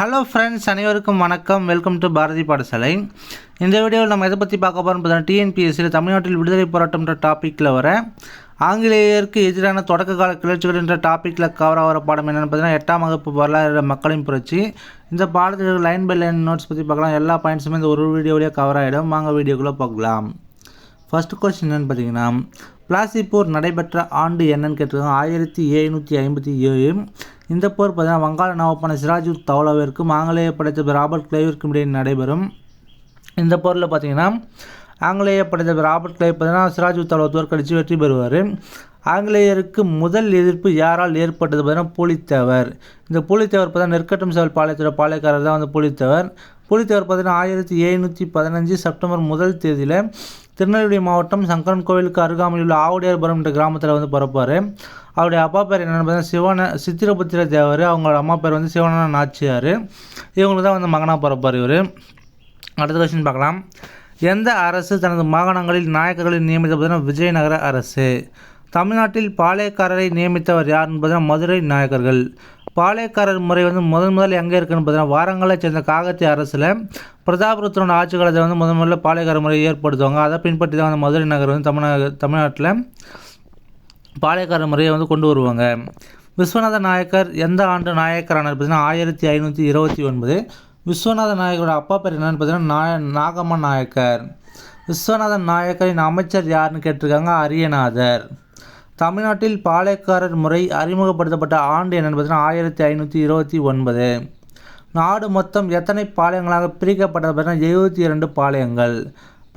Hello friends அனைவருக்கும் வணக்கம். Welcome to Bharathi பாடசாலை. இந்த வீடியோவில் நம்ம எதை பற்றி பார்க்க போகிறோம் பார்த்தீங்கன்னா டிஎன்பிஎஸ்சியில் தமிழ்நாட்டில் விடுதலை போராட்டம்ன்ற டாப்பிக்கில் வர ஆங்கிலேயருக்கு எதிரான தொடக்க கால கிளர்ச்சிகள் என்ற டாப்பிக்கில் கவர் ஆகிற பாடம் என்னென்னு பார்த்தீங்கன்னா எட்டாம் வகுப்பு வரலாறு மக்களின் புரட்சி. இந்த பாடத்தில் லைன் பை லைன் நோட்ஸ் பற்றி பார்க்கலாம். எல்லா பாயிண்ட்ஸுமே இந்த ஒரு வீடியோவிலேயே கவர் ஆகிடும் வாங்க வீடியோக்குள்ளே பார்க்கலாம் ஃபர்ஸ்ட் கொஸ்டின் என்னென்னு பார்த்தீங்கன்னா பிளாசி போர் நடைபெற்ற ஆண்டு என்னன்னு கேட்டிருக்காங்க. ஆயிரத்தி எழுநூற்றி ஐம்பத்தி ஏழு. இந்த போர் பார்த்தீங்கன்னா வங்காள நவாப்பான சிராஜூர் தௌலாவிற்கும் ஆங்கிலேய படைத்த ராபர்ட் கிளைவிற்கும் இடையே நடைபெறும். இந்த போரில் பார்த்தீங்கன்னா ஆங்கிலேய படைத்த ராபர்ட் கிளைவ் பார்த்தீங்கன்னா சிராஜூர் தௌலா தோற்கடித்து வெற்றி பெறுவார். ஆங்கிலேயருக்கு முதல் எதிர்ப்பு யாரால் ஏற்பட்டது பார்த்தீங்கன்னா புலித்தேவர். இந்த புலித்தேவர் பார்த்தீங்கன்னா நெற்கட்டும் செவல் பாளையத்தோட பாளையக்காரர் தான் வந்து புலித்தேவர். புலித்தேவர் பார்த்தீங்கன்னா ஆயிரத்தி எழுநூற்றி பதினஞ்சு செப்டம்பர் முதல் தேதியில் திருநெல்வேலி மாவட்டம் சங்கரன் கோவிலுக்கு அருகாமையில் உள்ள ஆவுடையார்புரம் என்ற கிராமத்தில் வந்து பிறப்பார். அவருடைய அப்பா பேர் என்னென்னு பார்த்தீங்கன்னா சிவன சித்திரபுத்திர தேவர். அவங்களோட அம்மா பேர் வந்து சிவன நாச்சியார். இவங்களுக்கு தான் வந்து மகனாக பிறப்பார் இவர். அடுத்த கொஸ்டின் பார்க்கலாம். எந்த அரசு தனது மாகாணங்களில் நாயக்கர்களை நியமித்த பார்த்தீங்கன்னா விஜயநகர அரசு? தமிழ்நாட்டில் பாளையக்காரரை நியமித்தவர் யார் பார்த்தீங்கன்னா மதுரை நாயக்கர்கள். பாளையக்காரர் முறை வந்து முதன் முதல் எங்கே இருக்குன்னு பார்த்தீங்கன்னா வாரங்களை சேர்ந்த காகத்திய அரசில் பிரதாபருத்தனோட ஆட்சி காலத்தில் வந்து முதன் முதல்ல பாளையக்கார முறையை ஏற்படுத்துவாங்க. அதை பின்பற்றி தான் வந்து மதுரை நகர் வந்து தமிழ்நாடு தமிழ்நாட்டில் பாளையக்கார முறையை வந்து கொண்டு வருவாங்க. விஸ்வநாத நாயக்கர் எந்த ஆண்டு நாயக்கரானார் பார்த்தீங்கன்னா ஆயிரத்தி ஐநூற்றி இருபத்தி ஒன்பது. விஸ்வநாத நாயக்கரோட அப்பா பேர் என்னன்னு பார்த்தீங்கன்னா நாய நாகம்மன் நாயக்கர். விஸ்வநாதன் நாயக்கரின் அமைச்சர் யாருன்னு கேட்டிருக்காங்க அரியநாதர். தமிழ்நாட்டில் பாளையக்காரர் முறை அறிமுகப்படுத்தப்பட்ட ஆண்டு என்னென்னு பார்த்தீங்கன்னா ஆயிரத்தி ஐநூற்றி இருபத்தி ஒன்பது. நாடு மொத்தம் எத்தனை பாளையங்களாக பிரிக்கப்பட்டது பார்த்தீங்கன்னா எழுபத்தி இரண்டு பாளையங்கள்.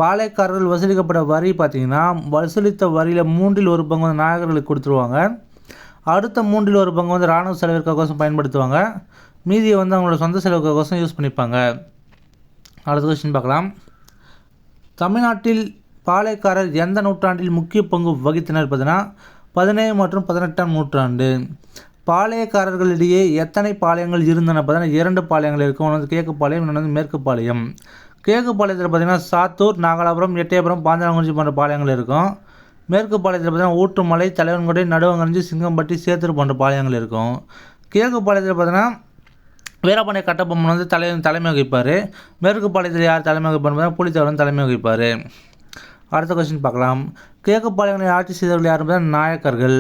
பாளையக்காரர்கள் வசூலிக்கப்பட்ட வரி பார்த்திங்கன்னா வசூலித்த வரியில் மூன்றில் ஒரு பங்கு வந்து நாயகர்களுக்கு கொடுத்துருவாங்க. அடுத்த மூன்றில் ஒரு பங்கு வந்து இராணுவ செலவிற்காகோசம் பயன்படுத்துவாங்க. மீதியை வந்து அவங்களோட சொந்த செலவுக்காகோசம் யூஸ் பண்ணிப்பாங்க. அடுத்த கொஸ்டின் பார்க்கலாம். தமிழ்நாட்டில் பாளையக்காரர் எந்த நூற்றாண்டில் முக்கிய பங்கு வகித்தனர் பார்த்தீங்கன்னா பதினேழு மற்றும் பதினெட்டாம் நூற்றாண்டு. பாளையக்காரர்களிடையே எத்தனை பாளையங்கள் இருந்தன பார்த்தீங்கன்னா இரண்டு பாளையங்கள் இருக்கும். ஒன்று வந்து கிழக்கு பாளையம் இன்னொன்று வந்து மேற்கு பாளையம். கிழக்கு பாளையத்தில் பார்த்தீங்கன்னா சாத்தூர் நாகலாபுரம் எட்டயபுரம் பாஞ்சாலங்குறிச்சி போன்ற பாளையங்கள் இருக்கும். மேற்கு பாளையத்தில் பார்த்தீங்கன்னா ஊற்றுமலை தலைவன்கொடை நடுவங்கஞ்சி சிங்கம்பட்டி சேத்தூர் போன்ற பாளையங்கள் இருக்கும். கிழக்கு பாளையத்தில் பார்த்தீங்கன்னா வீரபாண்டிய கட்டபொம்மன் வந்து தலை தலைமை வகிப்பார். மேற்கு பாளையத்தில் யார் தலைமை வகிப்பார் பார்த்தீங்கன்னா புலித்தேவரன் தலைமை வகிப்பார். அடுத்த கொஸ்டின் பார்க்கலாம். கிழக்கு பாளையங்களை ஆட்சி செய்தவர்கள் யார் பார்த்தீங்கன்னா நாயக்கர்கள்.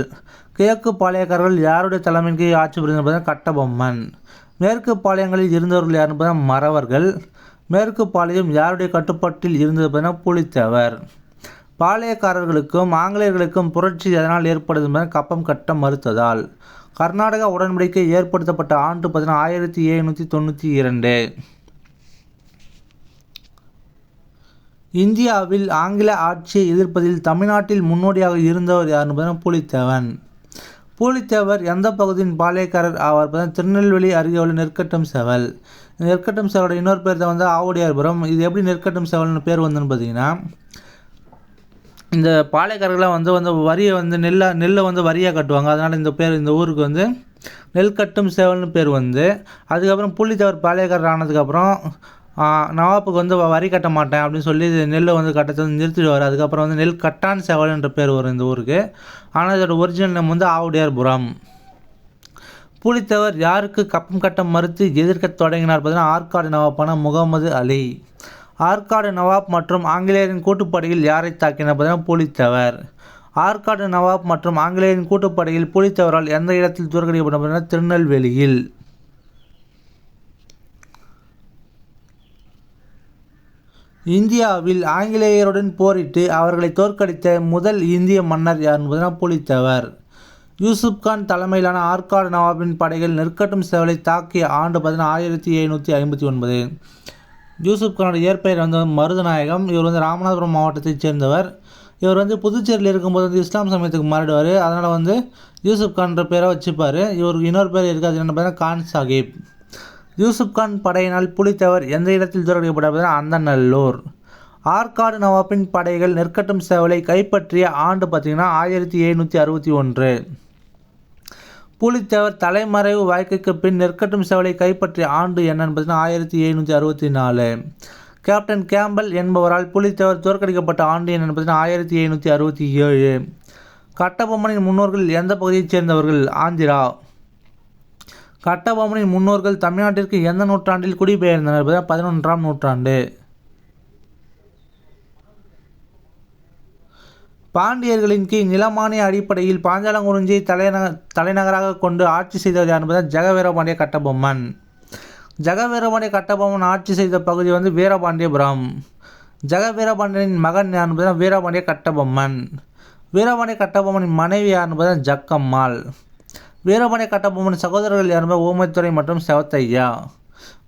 கிழக்கு பாளையக்காரர்கள் யாருடைய தலைமையின் கீழ் ஆட்சி புரிந்தது பார்த்தீங்கன்னா கட்டபொம்மன். மேற்கு பாளையங்களில் இருந்தவர்கள் யார் பார்த்தீங்கன்னா மறவர்கள். மேற்கு பாளையம் யாருடைய கட்டுப்பாட்டில் இருந்தது பார்த்தீங்கன்னா புலித்தேவர். பாளையக்காரர்களுக்கும் ஆங்கிலேயர்களுக்கும் புரட்சி எதனால் ஏற்படுது என்பதை கப்பம் கட்ட மறுத்ததால். கர்நாடகா உடன்படிக்கை ஏற்படுத்தப்பட்ட ஆண்டு பார்த்தீங்கன்னா ஆயிரத்தி எழுநூற்றி தொண்ணூற்றி இரண்டு. இந்தியாவில் ஆங்கில ஆட்சியை எதிர்ப்பதில் தமிழ்நாட்டில் முன்னோடியாக இருந்தவர் யார் பார்த்தீங்கன்னா புலித்தேவன். பூலித்தேவர் எந்த பகுதியின் பாளையக்காரர் ஆவார் திருநெல்வேலி அருகே உள்ள நெற்கட்டம் செவல். இந்த நெற்கட்டம் செவலோட இன்னொரு பேர் தான் வந்து ஆவுடையார்புரம். இது எப்படி நெற்கட்டம் செவல்னு பேர் வந்துன்னு பார்த்தீங்கன்னா இந்த பாளையக்காரர்களாம் வந்து வந்து வரியை வந்து நெல்லை நெல்லை வந்து வரியாக கட்டுவாங்க. அதனால் இந்த பேர் இந்த ஊருக்கு வந்து நெல் கட்டும் சேவல்னு பேர் வந்து. அதுக்கப்புறம் புள்ளித்தேவர் பாளையக்காரர் ஆனதுக்கப்புறம் நவாப்புக்கு வந்து வரி கட்ட மாட்டேன் அப்படின்னு சொல்லி நெல்லை வந்து கட்டத்தை வந்து நிறுத்திடுவார். அதுக்கப்புறம் வந்து நெல் கட்டான் செவல்ன்ற என்ற பேர் வரும் இந்த ஊருக்கு. ஆனால் இதோட ஒரிஜினல் நேம் வந்து ஆவுடையார்புரம் புலித்தேவர் யாருக்கு கப்பம் கட்ட மறுத்து எதிர்க்க தொடங்கினார் பார்த்தீங்கன்னா ஆற்காடு நவாப்பான முகமது அலி. ஆற்காடு நவாப் மற்றும் ஆங்கிலேயரின் கூட்டுப்படையில் யாரை தாக்கினார் பார்த்தீங்கன்னா புலித்தேவர். ஆற்காடு நவாப் மற்றும் ஆங்கிலேயரின் கூட்டுப்படையில் புலித்தேவரால் எந்த இடத்தில் தோற்கடிக்கப்பட்ட பார்த்தீங்கன்னா திருநெல்வேலியில். இந்தியாவில் ஆங்கிலேயருடன் போரிட்டு அவர்களை தோற்கடித்த முதல் இந்திய மன்னர் யார்? என்பதுனா புலித்தேவர் யூசுப் கான் தலைமையிலான ஆற்காடு நவாபின் படைகள் நெற்கட்டும் சேவலை தாக்கிய ஆண்டு பார்த்தீங்கன்னா ஆயிரத்தி எழுநூற்றி ஐம்பத்தி ஒன்பது. யூசுப் கானோட இயற்பெயர் வந்து மருதநாயகம். இவர் வந்து ராமநாதபுரம் மாவட்டத்தைச் சேர்ந்தவர். இவர் வந்து புதுச்சேரியில் இருக்கும்போது வந்து இஸ்லாம் சமயத்துக்கு மாறிடுவார். அதனால் வந்து யூசுப் கான்ற பேரை வச்சுப்பார். இவருக்கு இன்னொரு பேர் இருக்காது. என்ன பார்த்தீங்கன்னா கான் சாஹிப். யூசுப்கான் படையினால் புலித்தேவர் எந்த இடத்தில் தோற்கடிக்கப்பட்டார் அந்த நல்லூர் ஆற்காடு நவாப்பின் படைகள் நெற்கட்டும் சேவலை கைப்பற்றிய ஆண்டு பார்த்திங்கன்னா ஆயிரத்தி எழுநூற்றி அறுபத்தி ஒன்று. புலித்தேவர் தலைமறைவு வாழ்க்கைக்கு பின் நெற்கட்டும் சேவலை கைப்பற்றிய ஆண்டு என்னன்னு பார்த்தீங்கன்னா ஆயிரத்தி எழுநூற்றி அறுபத்தி நாலு. கேப்டன் கேம்பல் என்பவரால் புலித்தேவர் தோற்கடிக்கப்பட்ட ஆண்டு என்னன்னு பார்த்தீங்கன்னா ஆயிரத்தி எழுநூற்றி அறுபத்தி ஏழு. கட்டபொம்மனின் முன்னோர்கள் எந்த பகுதியைச் சேர்ந்தவர்கள்? ஆந்திரா. கட்டபொம்மனின் முன்னோர்கள் தமிழ்நாட்டிற்கு எந்த நூற்றாண்டில் குடிபெயர்ந்தனர்? என்பது பதினொன்றாம் நூற்றாண்டு. பாண்டியர்களின் கீழ் நிலமானிய அடிப்படையில் பாஞ்சாலங்குறிஞ்சியை தலைநக தலைநகராக கொண்டு ஆட்சி செய்தவர் யார் ஜெகவீரபாண்டிய கட்டபொம்மன். ஜெகவீரபாண்டிய கட்டபொம்மன் ஆட்சி செய்த பகுதி வந்து வீரபாண்டியபுரம். ஜெகவீரபாண்டியனின் மகன் யார் என்பதுதான் வீரபாண்டிய கட்டபொம்மன். வீரபாண்டிய கட்டபொம்மனின் மனைவி யார் என்பதுதான் ஜக்கம்மாள். வீரமணி கட்டபொம்மன் சகோதரர்கள் யாருமே ஓமைத்துறை மற்றும் செவத்தையா?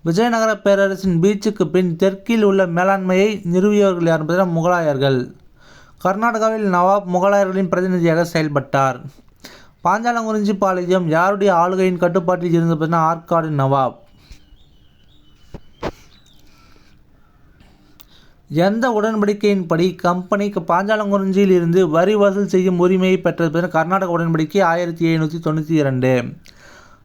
விஜயநகர பேரரசின் பீச்சுக்கு பின் தெற்கில் உள்ள மேலாண்மையை நிறுவியவர்கள் யார் என்பது முகலாயர்கள். கர்நாடகாவில் நவாப் முகலாயர்களின் பிரதிநிதியாக செயல்பட்டார். பாஞ்சாலங்குறிஞ்சி பாளையம் யாருடைய ஆளுகையின் கட்டுப்பாட்டில் இருந்ததுன்னா ஆற்காடு நவாப். எந்த உடன்படிக்கையின்படி கம்பெனிக்கு பாஞ்சாலங்குறிஞ்சியில் இருந்து வரி வசூல் செய்யும் உரிமையை பெற்றது கர்நாடக உடன்படிக்கை ஆயிரத்தி எழுநூற்றி தொண்ணூற்றி இரண்டு.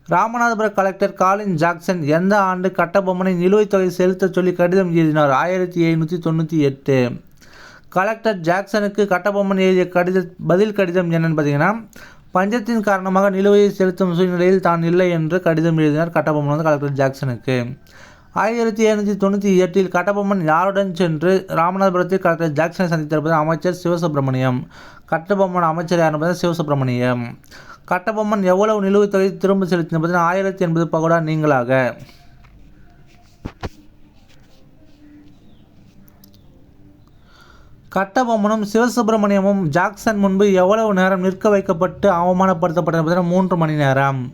ராமநாதபுர கலெக்டர் காலின் ஜாக்சன் எந்த ஆண்டு கட்டபொம்மனை நிலுவைத் தொகை செலுத்தச் சொல்லி கடிதம் எழுதினார்? ஆயிரத்தி எழுநூற்றி தொண்ணூற்றி எட்டு. கலெக்டர் ஜாக்சனுக்கு கட்டபொம்மன் எழுதிய கடித பதில் கடிதம் என்னன்னு பார்த்தீங்கன்னா பஞ்சத்தின் காரணமாக நிலுவையை செலுத்தும் சூழ்நிலையில் தான் இல்லை என்று கடிதம் எழுதினார் கட்டபொம்மன் வந்து கலெக்டர் ஜாக்சனுக்கு. ஆயிரத்தி எழுநூற்றி தொண்ணூற்றி எட்டில் கட்டபொம்மன் யாருடன் சென்று ராமநாதபுரத்தில் கலெக்டர் ஜாக்சனை சந்தித்திருப்பது அமைச்சர் சிவசுப்பிரமணியம். கட்டபொம்மன் அமைச்சர் யார் என்பது சிவசுப்பிரமணியம். கட்டபொம்மன் எவ்வளவு நிலுவைத் தொகை திரும்ப செலுத்தினது ஆயிரத்தி எண்பது பகோடா நீங்களாக? கட்டபொம்மனும் சிவசுப்பிரமணியமும் ஜாக்சன் முன்பு எவ்வளவு நேரம் நிற்க வைக்கப்பட்டு அவமானப்படுத்தப்பட்டது மூன்று மணி நேரம்.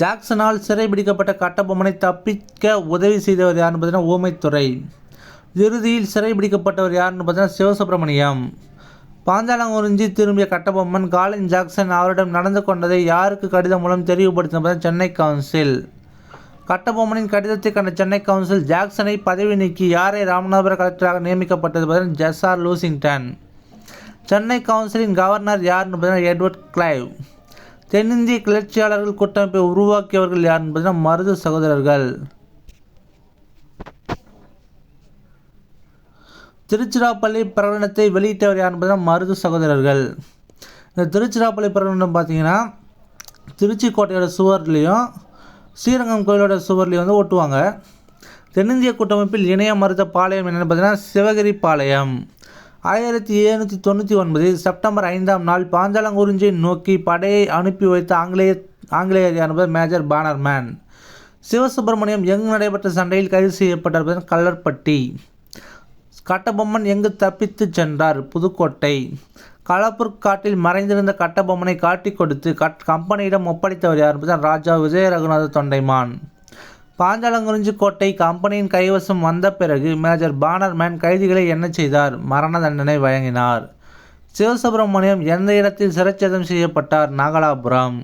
ஜாக்சனால் சிறைபிடிக்கப்பட்ட கட்டபொம்மனை தப்பிக்க உதவி செய்தவர் யாருன்னு பார்த்தீங்கன்னா ஓமைத்துறை. இறுதியில் சிறைபிடிக்கப்பட்டவர் யாருன்னு பார்த்தீங்கன்னா சிவசுப்பிரமணியம். பாஞ்சாலங்குறிஞ்சி திரும்பிய கட்டபொம்மன் காலின் ஜாக்சன் அவரிடம் நடந்து கொண்டதை யாருக்கு கடிதம் மூலம் தெளிவுபடுத்தின சென்னை கவுன்சில். கட்டபொம்மனின் கடிதத்தை கண்ட சென்னை கவுன்சில் ஜாக்சனை பதவி நீக்கி யாரை ராமநாதபுர கலெக்டராக நியமிக்கப்பட்டது பார்த்தீங்கன்னா ஜெஸ்ஆர் லூசிங்டன். சென்னை கவுன்சிலின் கவர்னர் யாருன்னு பார்த்தீங்கன்னா எட்வர்ட் கிளைவ். தென்னிந்திய கிளர்ச்சியாளர்கள் கூட்டமைப்பை உருவாக்கியவர்கள் யார் என்பதுனா மருது சகோதரர்கள். திருச்சிராப்பள்ளி பிரகடனத்தை வெளியிட்டவர் யார் என்பதுனா மருது சகோதரர்கள். இந்த திருச்சிராப்பள்ளி பிரகடனம் பார்த்தீங்கன்னா திருச்சி கோட்டையோட சுவர்லேயும் ஸ்ரீரங்கம் கோயிலோட சுவர்லேயும் வந்து ஒட்டுவாங்க. தென்னிந்திய கூட்டமைப்பில் இணைய மருத பாளையம் என்னென்னு பார்த்தீங்கன்னா சிவகிரி பாளையம். ஆயிரத்தி எழுநூற்றி தொண்ணூற்றி ஒன்பதில் செப்டம்பர் ஐந்தாம் நாள் பாஞ்சாலங்குறிஞ்சியை நோக்கி படையை அனுப்பி வைத்த ஆங்கிலேய ஆங்கிலேயர் என்பது மேஜர் பானர்மேன். சிவசுப்பிரமணியம் எங்கு நடைபெற்ற சண்டையில் கைது செய்யப்பட்டிருப்பதன் கல்லற்பட்டி கட்டபொம்மன் எங்கு தப்பித்து சென்றார்? புதுக்கோட்டை. களப்பூர் காட்டில் மறைந்திருந்த கட்டபொம்மனை காட்டிக் கொடுத்து கட் கம்பெனியிடம் ஒப்படைத்தவர் யார் என்பதுதான் ராஜா விஜய ரகுநாத தொண்டைமான். பாஞ்சாலங்குறிஞ்சி கோட்டை கம்பெனியின் கைவசம் வந்த பிறகு மேஜர் பானர்மேன் கைதிகளை என்ன செய்தார்? மரண தண்டனை வழங்கினார். சிவசுப்பிரமணியம் எந்த இடத்தில் சிறைச்சேதம் செய்யப்பட்டார்? நாகலாபுரம்.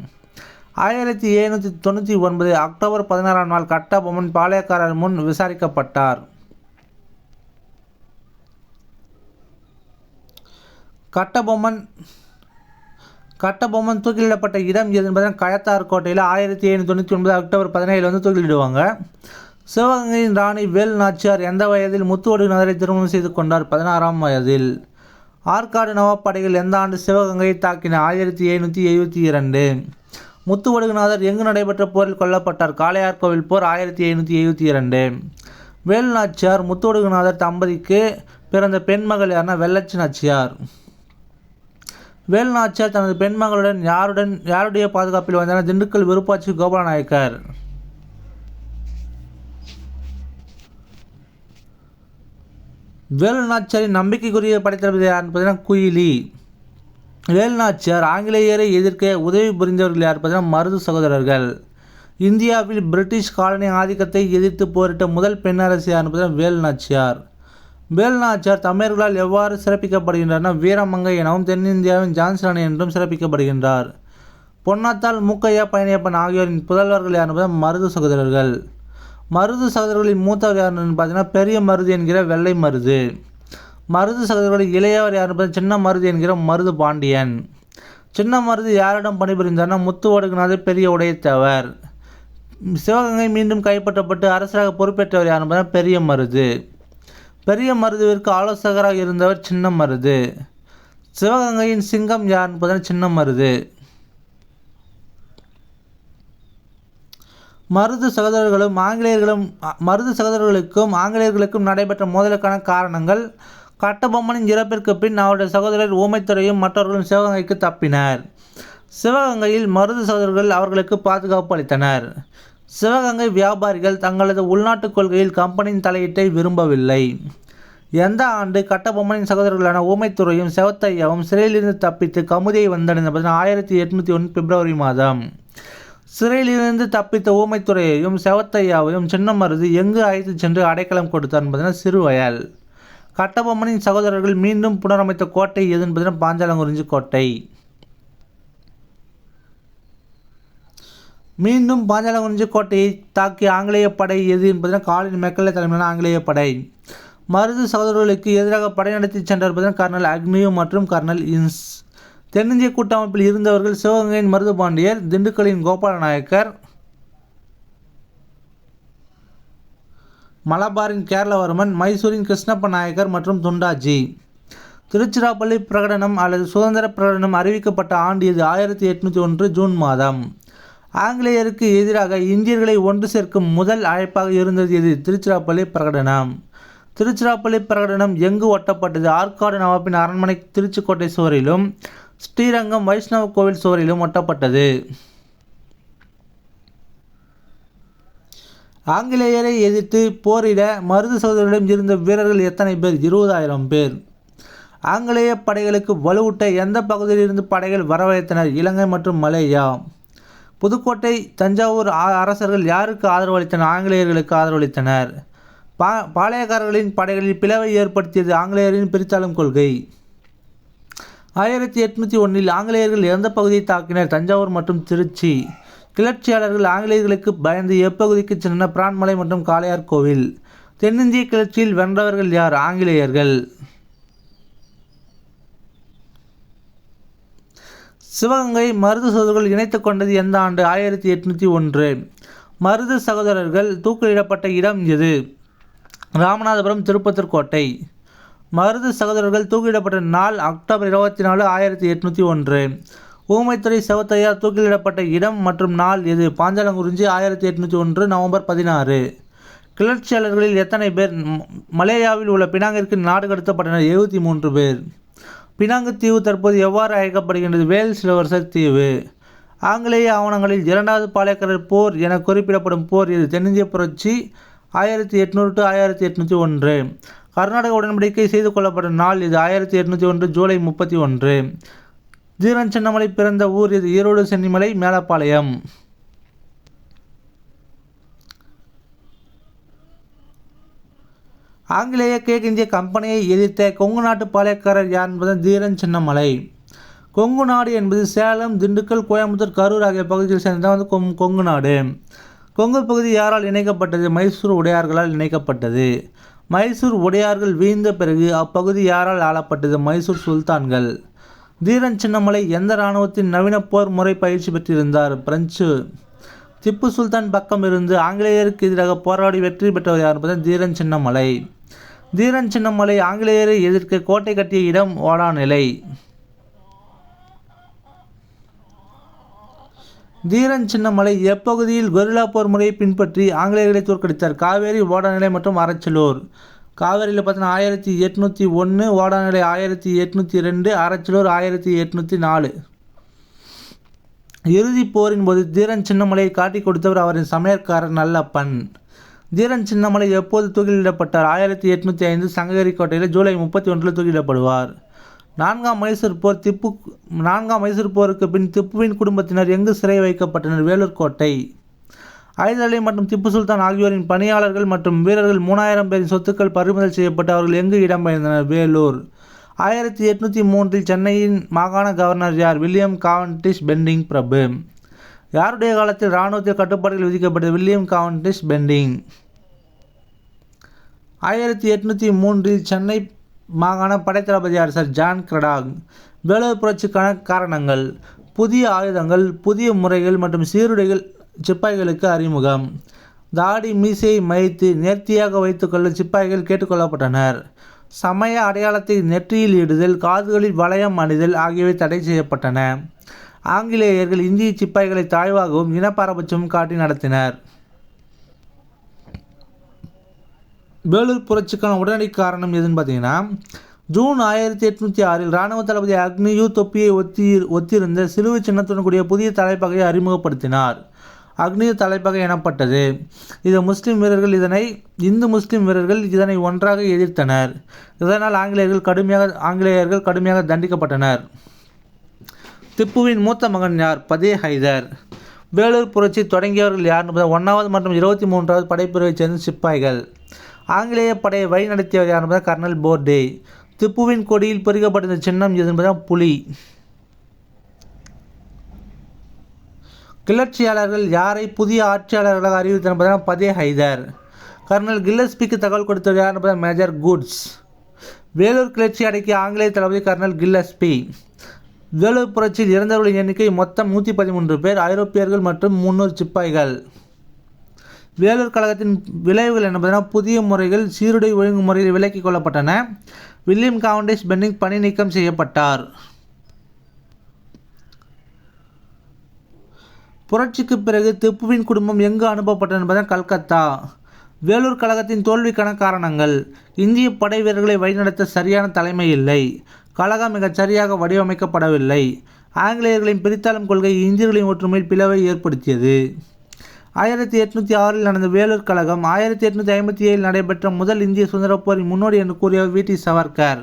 ஆயிரத்தி எழுநூற்றி தொண்ணூற்றி ஒன்பது அக்டோபர் பதினாறாம் நாள் கட்டபொம்மன் பாளையக்காரர் முன் விசாரிக்கப்பட்டார். கட்டபொம்மன் கட்டபொம்மன் தூக்கிலிடப்பட்ட இடம் எது என்பதன் கயத்தார் கோட்டையில் ஆயிரத்தி எழுநூற்றி தொண்ணூற்றி ஒன்பது அக்டோபர் பதினேழு வந்து தூக்கிலிடுவாங்க. சிவகங்கையின் ராணி வேல் நாச்சியார் எந்த வயதில் முத்துவடுநாதரை திருமணம் செய்து கொண்டார்? பதினாறாம் வயதில். ஆற்காடு நவாப்படைகள் எந்த ஆண்டு சிவகங்கையை தாக்கின? ஆயிரத்தி எழுநூற்றி எழுபத்தி இரண்டு. முத்துவடுகுநாதர் எங்கு நடைபெற்ற போரில் கொல்லப்பட்டார்? காளையார் கோவில் போர் ஆயிரத்தி எழுநூற்றி எழுபத்தி இரண்டு. வேல் நாச்சியார் முத்துவடுகுநாதர் தம்பதிக்கு பிறந்த பெண்மகள் யாருன்னா வெள்ளச்சி நாச்சியார். வேல்நாச்சியார் தனது பெண்மகளுடன் யாருடன் யாருடைய பாதுகாப்பில் வந்தார் திண்டுக்கல் விருப்பாட்சி கோபாலநாயக்கர். வேலுநாச்சியாரின் நம்பிக்கைக்குரிய படைத்தளபதி யார் பார்த்தீங்கன்னா குயிலி. வேலுநாச்சியார் ஆங்கிலேயரை எதிர்க்க உதவி புரிந்தவர்கள் யார் பார்த்தீங்கன்னா மருது சகோதரர்கள். இந்தியாவில் பிரிட்டிஷ் காலனி ஆதிக்கத்தை எதிர்த்து போரிட்ட முதல் பெண் யார் பார்த்தீங்கன்னா வேலுநாச்சியார். நாச்சியார் தமிழர்களால் எவ்வாறு சிறப்பிக்கப்படுகின்றன? வீரமங்கை எனவும் தென்னிந்தியாவின் ஜான்சன் என்றும் சிறப்பிக்கப்படுகின்றார். பொன்னாத்தால் மூக்கையா பழனியப்பன் ஆகியோரின் புதல்வர்கள் யார் என்பது மருது சகோதரர்கள். மருது சகோதரர்களின் மூத்தவர் யார் பார்த்தீங்கன்னா பெரிய மருது என்கிற வெள்ளை மருது. மருது சகோதரர்களின் இளையவர் யார் என்பது சின்ன மருது என்கிற மருது பாண்டியன். சின்ன மருது யாரிடம் பணிபுரிந்தார்னா முத்து ஒடுக்குனாது பெரிய உடையத்தவர். சிவகங்கை மீண்டும் கைப்பற்றப்பட்டு அரசராக பொறுப்பேற்றவர் யார் என்பது பெரிய மருது. பெரிய மருதுவிற்கு ஆலோசகராக இருந்தவர் சின்ன மருது. சிவகங்கையின் சிங்கம் யார் என்பதன் சின்ன மருது. மருது சகோதரர்களும் ஆங்கிலேயர்களும் மருது சகோதரர்களுக்கும் ஆங்கிலேயர்களுக்கும் நடைபெற்ற மோதலுக்கான காரணங்கள் கட்டபொம்மனின் இறப்பிற்கு பின் அவருடைய சகோதரர் ஊமைத்துறையும் மற்றவர்களும் சிவகங்கைக்கு தப்பினர். சிவகங்கையில் மருது சகோதரர்கள் அவர்களுக்கு பாதுகாப்பு அளித்தனர். சிவகங்கை வியாபாரிகள் தங்களது உள்நாட்டுக் கொள்கையில் கம்பெனியின் தலையீட்டை விரும்பவில்லை. எந்த ஆண்டு கட்டபொம்மனின் சகோதரர்களான ஊமைத்துறையும் செவத்தையாவும் சிறையிலிருந்து தப்பித்து கமுதியை வந்தடைந்த ஆயிரத்தி எட்நூற்றி ஒன்று பிப்ரவரி மாதம். சிறையிலிருந்து தப்பித்த ஊமைத்துறையையும் செவத்தையாவையும் சின்னமருது எங்கு அழைத்து சென்று அடைக்கலம் கொடுத்தார் என்பதன சிறுவயல். கட்டபொம்மனின் சகோதரர்கள் மீண்டும் புனரமைத்த கோட்டை எது என்பதன பாஞ்சாலங்குறிஞ்சி கோட்டை. மீண்டும் பாஞ்சாலங்குறிஞ்சி கோட்டையை தாக்கிய ஆங்கிலேய படை எது என்பதன காலின் மெக்கல்ல தலைமையிலான ஆங்கிலேய படை. மருது சகோதரர்களுக்கு எதிராக படை நடத்தி சென்றவர் கர்னல் அக்னியோ மற்றும் கர்னல் இன்ஸ். தென்னிந்திய கூட்டமைப்பில் இருந்தவர்கள் சிவகங்கையின் மருது பாண்டியர் திண்டுக்கலின் கோபால நாயக்கர் மலபாரின் கேரளவர்மன் மைசூரின் கிருஷ்ணப்ப நாயக்கர் மற்றும் துண்டாஜி. திருச்சிராப்பள்ளி பிரகடனம் அல்லது சுதந்திர பிரகடனம் அறிவிக்கப்பட்ட ஆண்டு இது ஆயிரத்தி எட்நூற்றி ஒன்று ஜூன் மாதம். ஆங்கிலேயருக்கு எதிராக இந்தியர்களை ஒன்று சேர்க்கும் முதல் அழைப்பாக இருந்தது இது திருச்சிராப்பள்ளி பிரகடனம். திருச்சிராப்பள்ளி பிரகடனம் எங்கு ஒட்டப்பட்டது? ஆற்காடு நவாப்பின் அரண்மனை திருச்சிக்கோட்டை சுவரிலும் ஸ்ரீரங்கம் வைஷ்ணவ கோவில் சுவரிலும் ஒட்டப்பட்டது. ஆங்கிலேயரை எதிர்த்து போரிட மருது சோதரிடம் இருந்த வீரர்கள் எத்தனை பேர்? இருபதாயிரம் பேர். ஆங்கிலேய படைகளுக்கு வலுவூட்ட எந்த பகுதியில் இருந்து படைகள் வரவழைத்தனர்? இலங்கை மற்றும் மலேயா புதுக்கோட்டை தஞ்சாவூர் அரசர்கள் யாருக்கு ஆதரவு அளித்தனர் ஆங்கிலேயர்களுக்கு ஆதரவளித்தனர். பா பாளையக்காரர்களின் படைகளில் பிளவை ஏற்படுத்தியது ஆங்கிலேயரின் பிரித்தாளும் கொள்கை. ஆயிரத்தி எட்நூற்றி ஒன்றில் ஆங்கிலேயர்கள் எந்த பகுதியை தாக்கினர் தஞ்சாவூர் மற்றும் திருச்சி. கிளர்ச்சியாளர்கள் ஆங்கிலேயர்களுக்கு பயந்து எப்பகுதிக்கு சென்றன பிரான்மலை மற்றும் காளையார் கோவில். தென்னிந்திய கிளர்ச்சியில் வென்றவர்கள் யார்? ஆங்கிலேயர்கள். சிவகங்கை மருது சகோதரர்கள் இணைத்து கொண்டது எந்த ஆண்டு? ஆயிரத்தி எட்நூற்றி ஒன்று. மருது சகோதரர்கள் தூக்கிலிடப்பட்ட இடம் எது? ராமநாதபுரம் திருப்பத்தூர் கோட்டை மருது சகோதரர்கள் தூக்கிலிடப்பட்ட நாள் அக்டோபர் இருபத்தி நாலு ஆயிரத்தி எட்நூற்றி ஒன்று. ஊமைத்துறை செவத்தையார் தூக்கிலிடப்பட்ட இடம் மற்றும் நாள் எது? பாஞ்சாலங்குறிஞ்சி ஆயிரத்தி எட்நூற்றி ஒன்று நவம்பர் பதினாறு. கிளர்ச்சியாளர்களில் எத்தனை பேர்? மலேயாவில் உள்ள பினாங்கிற்கு நாடு கடத்தப்பட்டனர் எழுபத்தி மூன்று பேர். பினாங்கு தீவு தற்போது எவ்வாறு அழைக்கப்படுகின்றது? வேல் சிலவரசர் தீவு. ஆங்கிலேய ஆவணங்களில் இரண்டாவது பாளையக்காரர் போர் என குறிப்பிடப்படும் போர் இது தென்னிந்திய புரட்சி ஆயிரத்தி எட்நூறு டு ஆயிரத்தி எட்நூற்றி ஒன்று. கர்நாடக உடன்படிக்கை செய்து கொள்ளப்பட்ட நாள் இது ஆயிரத்தி எட்நூற்றி ஒன்று ஜூலை முப்பத்தி ஒன்று. தீரன் சின்னமலை பிறந்த ஊர் இது ஈரோடு சென்னிமலை மேலப்பாளையம். ஆங்கிலேய கிழக்கிந்திய கம்பெனியை எதிர்த்த கொங்கு நாட்டு பாளையக்காரர் யார் என்பது தீரன் சின்னமலை. கொங்கு நாடு என்பது சேலம் திண்டுக்கல் கோயம்புத்தூர் கரூர் ஆகிய பகுதியில் சேர்ந்ததான் வந்து கொங் கொங்கு நாடு. கொங்கு பகுதி யாரால் இணைக்கப்பட்டது? மைசூர் உடையார்களால் இணைக்கப்பட்டது. மைசூர் உடையார்கள் வீழ்ந்த பிறகு அப்பகுதி யாரால் ஆளப்பட்டது? மைசூர் சுல்தான்கள். தீரன் சின்னமலை எந்த இராணுவத்தின் நவீன போர் முறை பயிற்சி பெற்றிருந்தார்? பிரெஞ்சு. திப்பு சுல்தான் பக்கம் இருந்து ஆங்கிலேயருக்கு எதிராக போராடி வெற்றி பெற்றவர் யார் என்பது தீரன் சின்னமலை. தீரன் சின்னமலை ஆங்கிலேயரை எதிர்க்க கோட்டை கட்டிய இடம் ஓடாநிலை தீரன் சின்னமலை எப்பகுதியில் கொரில்லா போர் முறையை பின்பற்றி ஆங்கிலேயர்களை தோற்கடித்தார். காவேரி ஓடாநிலை மற்றும் அரச்சலூர் காவேரியில் பார்த்தீங்கன்னா ஆயிரத்தி எட்நூற்றி ஒன்று ஓடாநிலை ஆயிரத்தி எட்நூற்றி ரெண்டு அரச்சலூர் ஆயிரத்தி எட்நூற்றி நாலு. இறுதிப் போரின் போது தீரன் சின்னமலையை காட்டி கொடுத்தவர் அவரின் சமையற்காரர் நல்லப்பன். தீரன் சின்னமலை எப்போது தூக்கிலிடப்பட்டார்? ஆயிரத்தி எட்நூற்றி ஐந்து சங்ககிரி கோட்டையில் ஜூலை முப்பத்தி ஒன்றில் தூக்கிலிடப்படுவார். நான்காம் மைசூர் போர் திப்பு நான்காம் மைசூர் போருக்கு பின் திப்புவின் குடும்பத்தினர் எங்கு சிறை வைக்கப்பட்டனர்? வேலூர் கோட்டை. ஐதரலி மற்றும் திப்பு சுல்தான் ஆகியோரின் பணியாளர்கள் மற்றும் வீரர்கள் மூணாயிரம் பேரின் சொத்துக்கள் பறிமுதல் செய்யப்பட்டு அவர்கள் எங்கு இடம்பெயர்ந்தனர்? வேலூர். ஆயிரத்தி எட்நூற்றி மூன்றில் சென்னையின் மாகாண கவர்னர் யார்? வில்லியம் காவன்டிஷ் பெண்டிங் பிரபு. யாருடைய காலத்தில் இராணுவத்தில் கட்டுப்பாடுகள் விதிக்கப்பட்டது? William Cavendish Bentinck. ஆயிரத்தி எட்நூற்றி மூன்றில் சென்னை மாகாண படைத்தளபதி அரசர் ஜான் கிரடாக் வேலூர் புரட்சிக்கான காரணங்கள் புதிய ஆயுதங்கள் புதிய முறைகள் மற்றும் சீருடைகள் சிப்பாய்களுக்கு அறிமுகம். தாடி மீசையை மறைத்து நேர்த்தியாக வைத்துக்கொள்ள சிப்பாய்கள் கேட்டுக்கொள்ளப்பட்டனர் சமய அடையாளத்தை நெற்றியில் இடுதல் காதுகளில் வளையம் அணிதல் ஆகியவை தடை செய்யப்பட்டன. ஆங்கிலேயர்கள் இந்திய சிப்பாய்களை தாழ்வாகவும் இனப்பாரபட்சமும் காட்டி நடத்தினர். வேலூர் புரட்சிக்கான உடனடி காரணம் எதுன்னு பார்த்தீங்கன்னா ஜூன் ஆயிரத்தி எட்நூற்றி ஆறில் இராணுவ தளபதி அக்னியு தொப்பியை ஒத்தி ஒத்திருந்த சிலுவை சின்னத்துடன் கூடிய புதிய தலைப்பகையை அறிமுகப்படுத்தினார். அக்னிய தலைப்பகை எனப்பட்டது. இது முஸ்லீம் வீரர்கள் இதனை இந்து முஸ்லீம் வீரர்கள் இதனை ஒன்றாக எதிர்த்தனர். இதனால் ஆங்கிலேயர்கள் கடுமையாக ஆங்கிலேயர்கள் கடுமையாக தண்டிக்கப்பட்டனர். திப்புவின் மூத்த மகன் யார்? பதே ஹைதர். வேலூர் புரட்சி தொடங்கியவர்கள் யார் என்பது ஒன்றாவது மற்றும் இருபத்தி மூன்றாவது படைப்பிரிவைச் சேர்ந்த சிப்பாய்கள். ஆங்கிலேய படையை வழிநடத்தியவர் யார் என்பது கர்னல் போர்டே. திப்புவின் கொடியில் பொறிக்கப்பட்டிருந்த சின்னம் எது என்பதுதான் புலி. கிளர்ச்சியாளர்கள் யாரை புதிய ஆட்சியாளர்களாக அறிவித்தனர் என்பதுதான் பதே ஹைதர். கர்னல் கில்லஸ்பிக்கு தகவல் கொடுத்தவர் யார் என்பதால் மேஜர் குட்ஸ். வேலூர் கிளர்ச்சி அடக்கிய ஆங்கிலேய தளபதி கர்னல் கில்லஸ்பி. வேலூர் புரட்சியில் இறந்தவர்களின் எண்ணிக்கை மொத்தம் நூற்றி பதிமூன்று பேர் ஐரோப்பியர்கள் மற்றும் முன்னூறு சிப்பாய்கள். வேலூர் கழகத்தின் விளைவுகள் என்பதன புதிய முறைகள் சீருடை ஒழுங்குமுறையில் விலக்கிக் கொள்ளப்பட்டன. வில்லியம் காவண்டேஸ் பென்னிங் பணி நீக்கம் செய்யப்பட்டார். புரட்சிக்கு பிறகு திப்புவின் குடும்பம் எங்கு அனுப்பப்பட்டது என்பதன் கல்கத்தா. வேலூர் கழகத்தின் தோல்விக்கான காரணங்கள் இந்திய படை வீரர்களை வழிநடத்த சரியான தலைமை இல்லை. கழகம் மிகச் சரியாக வடிவமைக்கப்படவில்லை. ஆங்கிலேயர்களின் பிரித்தாளும் கொள்கை இந்தியர்களின் ஒற்றுமையில் பிளவை ஏற்படுத்தியது. ஆயிரத்தி எட்நூற்றி ஆறில் நடந்த வேலூர் கழகம் ஆயிரத்தி எட்நூற்றி ஐம்பத்தி ஏழில் நடைபெற்ற முதல் இந்திய சுதந்திரப் போரின் முன்னோடி என்று கூறிய வி. டி. சவர்கர்.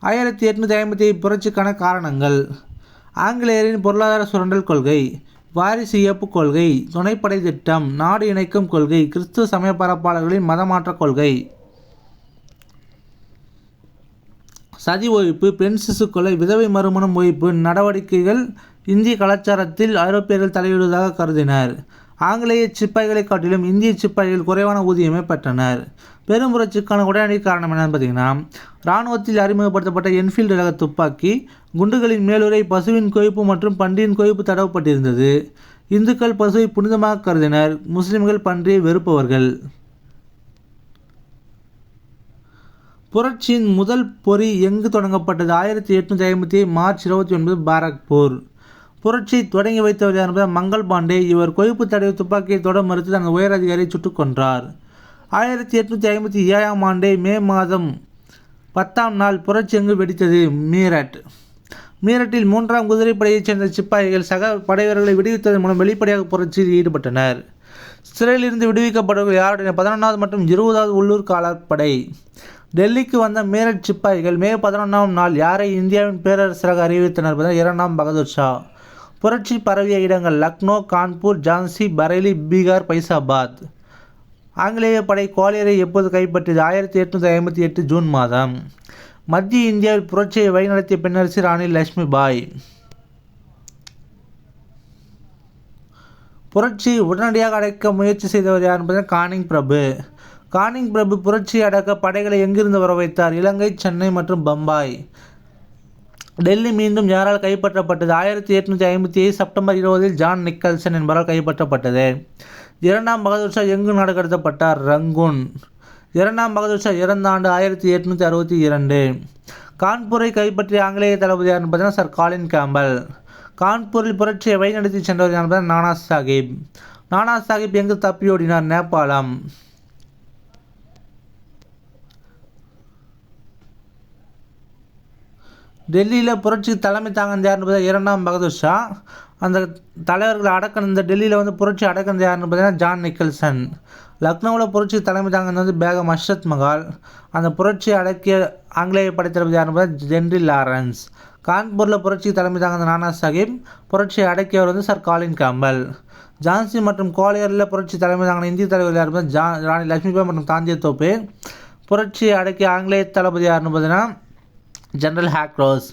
ஆயிரத்தி எட்நூற்றி ஐம்பத்தி ஏழு புரட்சிக்கான காரணங்கள். ஆங்கிலேயரின் பொருளாதார சுரண்டல் கொள்கை வாரிசு இயப்பு கொள்கை துணைப்படை திட்டம் நாடு இணைக்கும் கொள்கை கிறிஸ்துவ சமய பரப்பாளர்களின் மதமாற்ற கொள்கை சதி ஒழிப்பு பெண் சிசு கொலை விதவை மறுமணம் ஒழிப்பு நடவடிக்கைகள் இந்திய கலாச்சாரத்தில் ஐரோப்பியர்கள் தலையிடுவதாக கருதினர். ஆங்கிலேய சிப்பாய்களை காட்டிலும் இந்திய சிப்பாய்கள் குறைவான ஊதியமே பெற்றனர். பெரும் புரட்சிக்கான உடனடி காரணம் என்னன்னு பார்த்தீங்கன்னா இராணுவத்தில் அறிமுகப்படுத்தப்பட்ட என்ஃபீல்டு ரக துப்பாக்கி குண்டுகளின் மேலுரை பசுவின் கொய்ப்பு மற்றும் பன்றியின் கொய்ப்பு தடவப்பட்டிருந்தது. இந்துக்கள் பசுவை புனிதமாக கருதினர். முஸ்லிம்கள் பன்றியை வெறுப்பவர்கள். புரட்சியின் முதல் பொறி எங்கு தொடங்கப்பட்டது? ஆயிரத்தி எட்நூற்றி ஐம்பத்தி மார்ச் இருபத்தி ஒன்பது பாரக்பூர். புரட்சியை தொடங்கி வைத்தவர் என்பது மங்கள் பாண்டே. இவர் கொழுப்பு தடவை துப்பாக்கியை தொட மறுத்து தனது உயர் அதிகாரியை சுட்டுக் கொன்றார். ஆயிரத்தி எட்நூற்றி ஐம்பத்தி ஏழாம் ஆண்டே மே மாதம் பத்தாம் நாள் புரட்சி எங்கு வெடித்தது? மீரட். மீரட்டில் மூன்றாம் குதிரைப்படையைச் சேர்ந்த சிப்பாய்கள் சக படைவீரர்களை விடுவித்ததன் மூலம் வெளிப்படையாக புரட்சியில் ஈடுபட்டனர். சிறையிலிருந்து விடுவிக்கப்பட்டவர்கள் யாருடைய பதினொன்றாவது மற்றும் இருபதாவது உள்ளூர் காலப்படை டெல்லிக்கு வந்த மீரட் சிப்பாய்கள் மே பதினொன்றாம் நாள் யாரை இந்தியாவின் பேரரசராக அறிவித்தனர் இரண்டாம் பகதூர் ஷா. புரட்சி பரவிய இடங்கள் லக்னோ கான்பூர் ஜான்சி பரேலி பீகார் பைசாபாத். ஆங்கிலேய படை கோலியரை எப்போது கைப்பற்றியது? ஆயிரத்தி எட்நூற்றி ஐம்பத்தி எட்டு ஜூன் மாதம். மத்திய இந்தியாவில் புரட்சியை வழிநடத்திய பெண்ணரசி ராணி லட்சுமி பாய். புரட்சி உடனடியாக அடைக்க முயற்சி செய்தவர் யார் என்பது கானிங் பிரபு. கானிங் பிரபு புரட்சி அடக்க படைகளை எங்கிருந்து வர வைத்தார்? இலங்கை சென்னை மற்றும் பம்பாய். டெல்லி மீண்டும் யாரால் கைப்பற்றப்பட்டது? ஆயிரத்தி எட்நூற்றி ஐம்பத்தி ஏழு செப்டம்பர் இருபதில் ஜான் நிக்கல்சன் என்பவரால் கைப்பற்றப்பட்டது. இரண்டாம் பகதூர் ஷா எங்கு நாடு கடத்தப்பட்டார் ரங்கூன். இரண்டாம் பகதூர் ஷா இறந்த ஆண்டு ஆயிரத்தி எட்நூற்றி அறுபத்தி இரண்டு. கான்பூரை கைப்பற்றிய ஆங்கிலேய தளபதி யார் பார்த்தீங்கன்னா சர் காலின் கேம்பல். கான்பூரில் புரட்சியை வழிநடத்தி சென்றவர் யார் நானா சாஹிப். நானா சாஹிப் எங்கு தப்பியோடினார் நேபாளம். டெல்லியில் புரட்சி தலைமை தாங்கினது யாருன்னு என்பது இரண்டாம் பகதூர் ஷா. அந்த தலைவர்களை அடக்க இந்த டெல்லியில் வந்து புரட்சி அடக்கினது யாருன்னு பார்த்தீங்கன்னா ஜான் நிக்கல்சன். லக்னோவில் புரட்சி தலைமை தாங்கினது வந்து பேகம் அஷ்ரத் மகால். அந்த புரட்சி அடக்கிய ஆங்கிலேய படைத்தளபதி யாருன்னு பார்த்தா ஜென்ரி லாரன்ஸ். கான்பூரில் புரட்சி தலைமை தாங்கின நானா சாஹிப் புரட்சியை அடக்கியவர் வந்து சர் காலின் காம்பல். ஜான்சி மற்றும் குவாலியரில் புரட்சி தலைமை தாங்கின இந்திய தலைவர் யார் பார்த்தா ஜா ராணி லட்சுமிபாய் மற்றும் தாந்திய தோப்பு. புரட்சியை அடக்கிய ஆங்கிலேய தளபதி யாருன்னு பார்த்தீங்கன்னா ஜென்ரல் ஹேக்ரோஸ்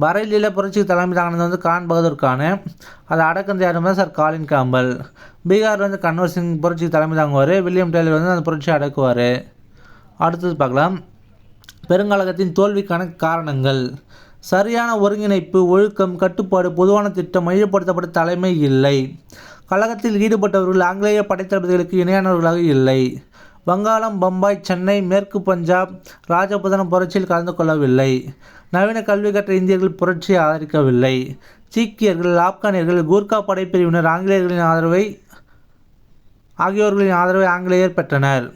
பரேலியில் புரட்சிக்கு தலைமை தாங்கினது வந்து கான் பகதூர் கானு. அதை அடக்கம் யாருமே சார் காலின் காம்பல். பீகாரில் வந்து கன்வர் சிங் புரட்சிக்கு தலைமை தாங்குவார். வில்லியம் டெய்லர் வந்து அந்த புரட்சியை அடக்குவார். அடுத்தது பார்க்கலாம். பெருங்கழகத்தின் தோல்விக்கான காரணங்கள். சரியான ஒருங்கிணைப்பு ஒழுக்கம் கட்டுப்பாடு பொதுவான திட்டம் மையப்படுத்தப்பட்ட தலைமை இல்லை. கழகத்தில் ஈடுபட்டவர்கள் ஆங்கிலேய படைத்தளபதிகளுக்கு இணையானவர்களாக இல்லை. வங்காளம் பம்பாய் சென்னை மேற்கு பஞ்சாப் ராஜபுதனம் புரட்சியில் கலந்து கொள்ளவில்லை. நவீன கல்வி கற்ற இந்தியர்கள் புரட்சியை ஆதரிக்கவில்லை. சீக்கியர்கள் ஆப்கானியர்கள் கூர்கா படைப்பிரிவினர் ஆங்கிலேயர்களின் ஆதரவை ஆகியோர்களின் ஆதரவை ஆங்கிலேயர் பெற்றனர்.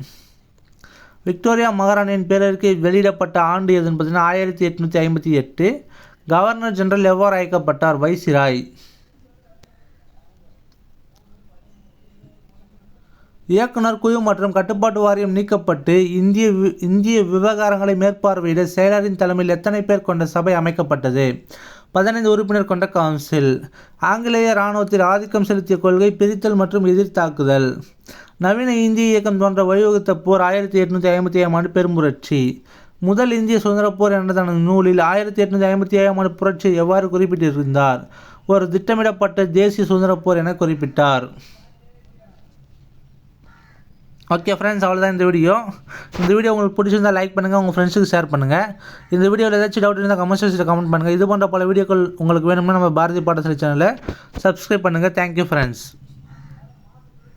விக்டோரியா மகாராணியின் பேரருக்கு வெளியிடப்பட்ட ஆண்டு எதுன்னு பார்த்தீங்கன்னா ஆயிரத்தி எட்நூற்றி ஐம்பத்தி எட்டு கவர்னர் ஜெனரல் எவ்வாறு அழைக்கப்பட்டார்? வைசிராய். இயக்குனர் குழு மற்றும் கட்டுப்பாட்டு வாரியம் நீக்கப்பட்டு இந்திய வி- இந்திய விவகாரங்களை மேற்பார்வையிட செயலரின் தலைமையில் எத்தனை பேர் கொண்ட சபை அமைக்கப்பட்டது? பதினைந்து உறுப்பினர் கொண்ட கவுன்சில். ஆங்கிலேய இராணுவத்தில் ஆதிக்கம் செலுத்திய கொள்கை பிரித்தல் மற்றும் எதிர்த்தாக்குதல் நவீன இந்திய இயக்கம் தோன்ற வழிவகுத்த போர் ஆயிரத்தி எட்நூற்றி ஐம்பத்தி ஏழாம் ஆண்டு பெரும்புரட்சி. முதல் இந்திய சுதந்திரப் போர் என்ற தனது நூலில் ஆயிரத்தி எட்நூற்றி ஐம்பத்தி ஏழாம் ஆண்டு புரட்சி எவ்வாறு குறிப்பிட்டிருந்தார்? ஒரு திட்டமிடப்பட்ட தேசிய சுதந்திரப் போர் என குறிப்பிட்டார். ஓகே ஃப்ரெண்ட்ஸ் அவ்வளோதான் இந்த வீடியோ இந்த வீடியோ உங்களுக்கு பிடிச்சிருந்தா லைக் பண்ணுங்கள் உங்கள் ஃப்ரெண்ட்ஸுக்கு ஷேர் பண்ணுங்கள் இந்த வீடியோவில் ஏதாச்சும் டவுட் இருந்தால் கமெண்ட் செக்ஷனில் கமெண்ட் பண்ணுங்கள் இது போன்ற பல வீடியோக்கள் உங்களுக்கு வேணும்னா நம்ம பாரதி பாடசாலை சேனலை சப்ஸ்கிரைப் பண்ணுங்கள் தேங்க்யூ ஃப்ரெண்ட்ஸ்